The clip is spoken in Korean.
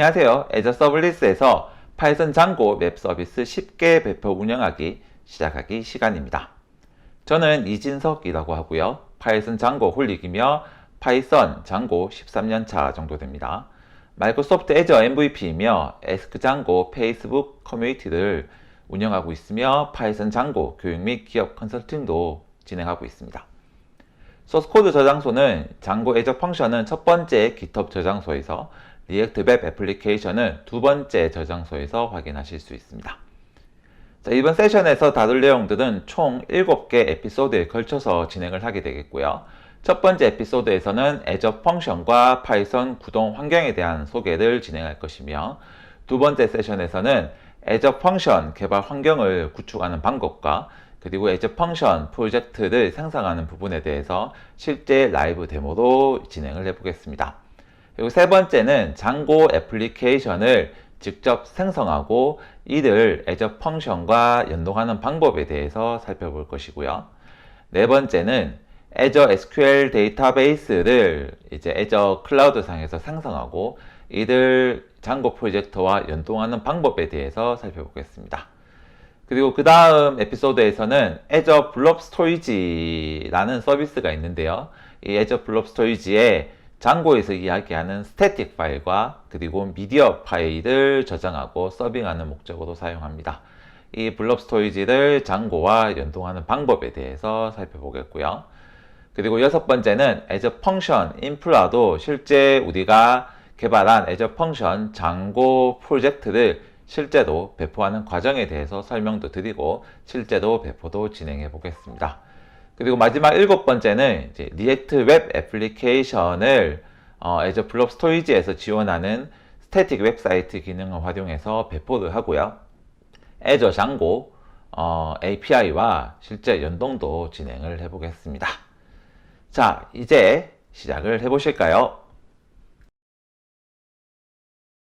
안녕하세요. 애저 서블리스에서 파이썬 장고 웹 서비스 쉽게 배포 운영하기 시작하기 시간입니다. 저는 이진석이라고 하고요. 파이썬 장고 홀릭이며 파이썬 장고 13년 차 정도 됩니다. 마이크로소프트 애저 MVP이며 에스크 장고 페이스북 커뮤니티를 운영하고 있으며 파이썬 장고 교육 및 기업 컨설팅도 진행하고 있습니다. 소스코드 저장소는 장고 애저 펑션은 첫 번째 GitHub 저장소에서 리액트 웹 애플리케이션은 두 번째 저장소에서 확인하실 수 있습니다. 자, 이번 세션에서 다룰 내용들은 총 7개 에피소드에 걸쳐서 진행을 하게 되겠고요. 첫 번째 에피소드에서는 애저 펑션과 파이썬 구동 환경에 대한 소개를 진행할 것이며 두 번째 세션에서는 애저 펑션 개발 환경을 구축하는 방법과 그리고 애저 펑션 프로젝트를 생성하는 부분에 대해서 실제 라이브 데모로 진행을 해보겠습니다. 그리고 세 번째는 장고 애플리케이션을 직접 생성하고 이를 애저 펑션과 연동하는 방법에 대해서 살펴볼 것이고요. 네 번째는 애저 SQL 데이터베이스를 이제 애저 클라우드 상에서 생성하고 이들 장고 프로젝트와 연동하는 방법에 대해서 살펴보겠습니다. 그리고 그 다음 에피소드에서는 애저 블록 스토리지라는 서비스가 있는데요. 이 애저 블록 스토리지에 장고에서 이야기하는 스태틱 파일과 그리고 미디어 파일을 저장하고 서빙하는 목적으로 사용합니다. 이 블록 스토리지를 장고와 연동하는 방법에 대해서 살펴보겠고요. 그리고 여섯 번째는 애저 펑션 인프라도 실제 우리가 개발한 애저 펑션 장고 프로젝트를 실제로 배포하는 과정에 대해서 설명도 드리고 실제로 배포도 진행해 보겠습니다. 그리고 마지막 일곱 번째는 이제 리액트 웹 애플리케이션을 어, 애저 블록 스토리지에서 지원하는 스태틱 웹사이트 기능을 활용해서 배포를 하고요. 애저 장고 어, API와 실제 연동도 진행을 해보겠습니다. 자, 이제 시작을 해보실까요?